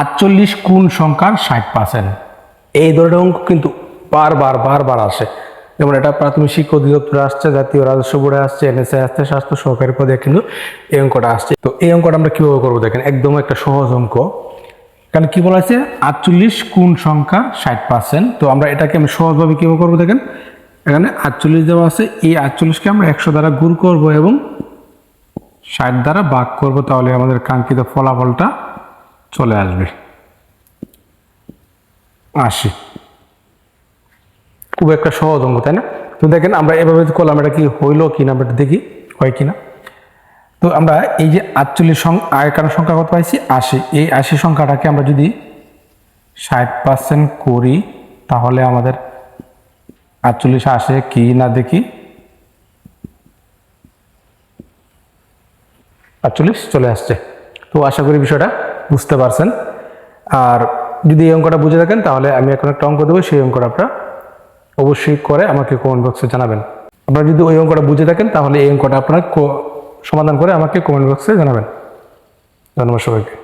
আটচল্লিশ কোন সংখ্যার ষাট পার্সেন্ট এই ধরনের অঙ্ক কিন্তু বারবার বারবার আসে। যেমন এটা প্রাথমিক শিক্ষা অধিদপ্তরে আসছে, জাতীয় রাজস্ব বোর্ডে আসছে এনএসএ আসছে, স্বাস্থ্য সহকারী পদে কিন্তু এই অঙ্কটা আসছে। তো এই অঙ্কটা আমরা কীভাবে করব দেখেন, একদম একটা সহজ অঙ্ক। কারণ কি বলা আছে আটচল্লিশ কোন সংখ্যা ষাট পার্সেন্ট তো আমরা এটাকে আমি সহজভাবে কীভাবে করব দেখেন? এখানে আটচল্লিশ দেওয়া আছে, এই আটচল্লিশকে আমরা একশো দ্বারা গুণ করব এবং ষাট দ্বারা ভাগ করব। তাহলে আমাদের কাঙ্ক্ষিত ফলাফলটা চলে আসবে। আশি খুব একটা সহজ অঙ্গ তাই না? তো দেখেন, আমরা এভাবে করলাম, এটা কি হইল কি না আমরা দেখি, হয় কি না তো আমরা এই যে আটচল্লিশ আগেকার সংখ্যা কত পাইছি? আশি। এই আশি সংখ্যাটাকে আমরা যদি ষাট পার্সেন্ট করি, তাহলে আমাদের আটচল্লিশ আসে কি না দেখি? আটচল্লিশ চলে আসছে। তো আশা করি বিষয়টা বুঝতে পারছেন। আর যদি এই অঙ্কটা বুঝে থাকেন, তাহলে আমি এখন একটা অঙ্ক দেবো, সেই অঙ্কটা আপনারা অবশ্যই করে আমাকে কমেন্ট বক্সে জানাবেন। আপনারা যদি ওই অঙ্কটা বুঝে থাকেন, তাহলে এই অঙ্কটা আপনারা সমাধান করে আমাকে কমেন্ট বক্সে জানাবেন। ধন্যবাদ সবাইকে।